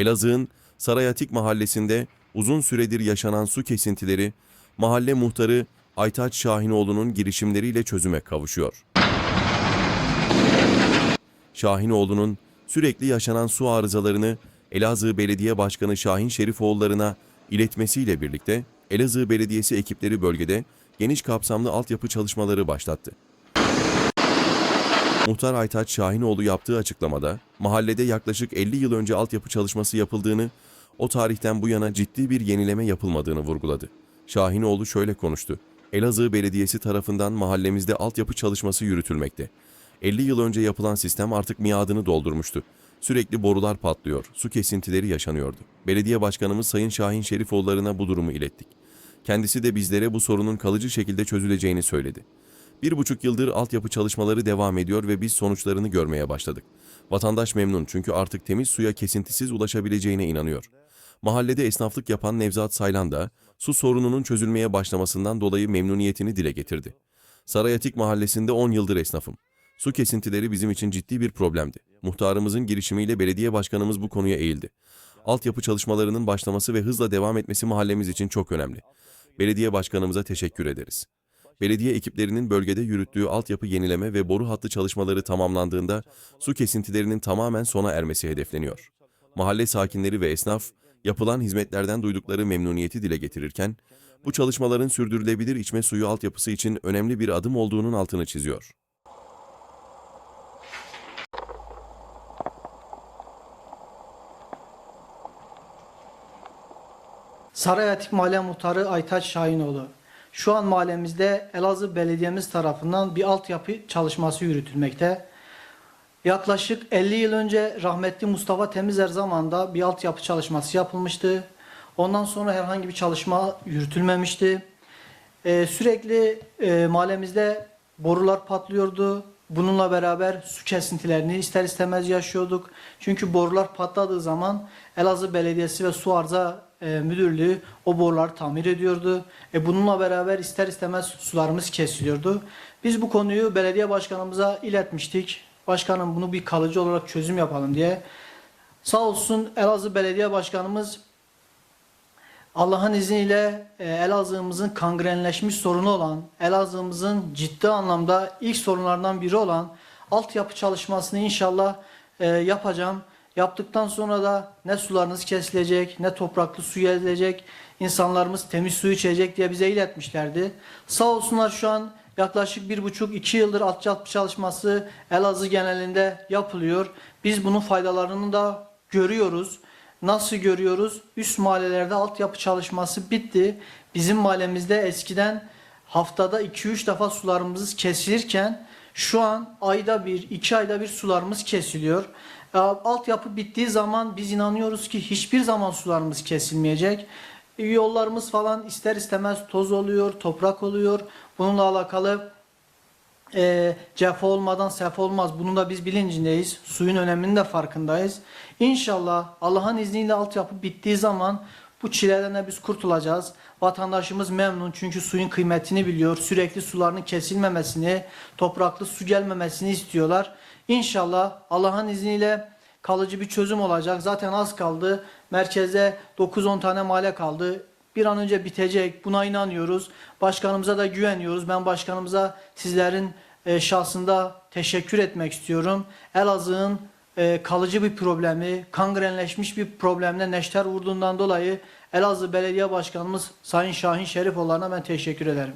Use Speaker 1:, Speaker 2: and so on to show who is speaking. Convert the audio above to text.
Speaker 1: Elazığ'ın Sarayatik mahallesinde uzun süredir yaşanan su kesintileri mahalle muhtarı Aytaç Şahinoğlu'nun girişimleriyle çözüme kavuşuyor. Şahinoğlu'nun sürekli yaşanan su arızalarını Elazığ Belediye Başkanı Şahin Şerifoğulları'na iletmesiyle birlikte Elazığ Belediyesi ekipleri bölgede geniş kapsamlı altyapı çalışmaları başlattı. Muhtar Aytaç Şahinoğlu yaptığı açıklamada mahallede yaklaşık 50 yıl önce altyapı çalışması yapıldığını, o tarihten bu yana ciddi bir yenileme yapılmadığını vurguladı. Şahinoğlu şöyle konuştu. Elazığ Belediyesi tarafından mahallemizde altyapı çalışması yürütülmekte. 50 yıl önce yapılan sistem artık miadını doldurmuştu. Sürekli borular patlıyor, su kesintileri yaşanıyordu. Belediye Başkanımız Sayın Şahin Şerifoğulları'na bu durumu ilettik. Kendisi de bizlere bu sorunun kalıcı şekilde çözüleceğini söyledi. Bir buçuk yıldır altyapı çalışmaları devam ediyor ve biz sonuçlarını görmeye başladık. Vatandaş memnun çünkü artık temiz suya kesintisiz ulaşabileceğine inanıyor. Mahallede esnaflık yapan Nevzat Saylan da su sorununun çözülmeye başlamasından dolayı memnuniyetini dile getirdi. Sarayatik mahallesinde 10 yıldır esnafım. Su kesintileri bizim için ciddi bir problemdi. Muhtarımızın girişimiyle belediye başkanımız bu konuya eğildi. Altyapı çalışmalarının başlaması ve hızla devam etmesi mahallemiz için çok önemli. Belediye başkanımıza teşekkür ederiz. Belediye ekiplerinin bölgede yürüttüğü altyapı yenileme ve boru hattı çalışmaları tamamlandığında su kesintilerinin tamamen sona ermesi hedefleniyor. Mahalle sakinleri ve esnaf yapılan hizmetlerden duydukları memnuniyeti dile getirirken, bu çalışmaların sürdürülebilir içme suyu altyapısı için önemli bir adım olduğunun altını çiziyor.
Speaker 2: Sarayatik Mahalle Muhtarı Aytaç Şahinoğlu. Şu an mahallemizde Elazığ Belediyemiz tarafından bir altyapı çalışması yürütülmekte. Yaklaşık 50 yıl önce rahmetli Mustafa Temizer zamanında bir altyapı çalışması yapılmıştı. Ondan sonra herhangi bir çalışma yürütülmemişti. Ee, sürekli e, mahallemizde borular patlıyordu. Bununla beraber su kesintilerini ister istemez yaşıyorduk. Çünkü borular patladığı zaman Elazığ Belediyesi ve Su Arıza e, Müdürlüğü o boruları tamir ediyordu. E, bununla beraber ister istemez sularımız kesiliyordu. Biz bu konuyu belediye başkanımıza iletmiştik. Başkanım bunu bir kalıcı olarak çözüm yapalım diye. Sağ olsun Elazığ Belediye Başkanımız Allah'ın izniyle e, Elazığ'ımızın kangrenleşmiş sorunu olan, Elazığ'ımızın ciddi anlamda ilk sorunlardan biri olan altyapı çalışmasını inşallah e, yapacağım. Yaptıktan sonra da ne sularınız kesilecek, ne topraklı su gelecek, insanlarımız temiz su içecek diye bize iletmişlerdi. Sağ olsunlar şu an yaklaşık bir buçuk iki yıldır altyapı çalışması Elazığ genelinde yapılıyor. Biz bunun faydalarını da görüyoruz. Nasıl görüyoruz? Üst mahallelerde altyapı çalışması bitti. Bizim mahallemizde eskiden haftada 2-3 defa sularımız kesilirken şu an ayda bir, iki ayda bir sularımız kesiliyor. E, Altyapı bittiği zaman biz inanıyoruz ki hiçbir zaman sularımız kesilmeyecek. E, Yollarımız falan ister istemez toz oluyor, toprak oluyor. Bununla alakalı e, cefa olmadan sefa olmaz. Bunun da biz bilincindeyiz. Suyun öneminin de farkındayız. İnşallah Allah'ın izniyle altyapı bittiği zaman bu çileden de biz kurtulacağız. Vatandaşımız memnun çünkü suyun kıymetini biliyor. Sürekli sularının kesilmemesini, topraklı su gelmemesini istiyorlar. İnşallah Allah'ın izniyle kalıcı bir çözüm olacak. Zaten az kaldı. Merkeze 9-10 tane mahalle kaldı. Bir an önce bitecek. Buna inanıyoruz. Başkanımıza da güveniyoruz. Ben başkanımıza sizlerin e, şahsında teşekkür etmek istiyorum. Elazığ'ın e, kalıcı bir problemi, kangrenleşmiş bir problemle neşter vurduğundan dolayı Elazığ Belediye Başkanımız Sayın Şahin Şerifoğlu'na ben teşekkür ederim.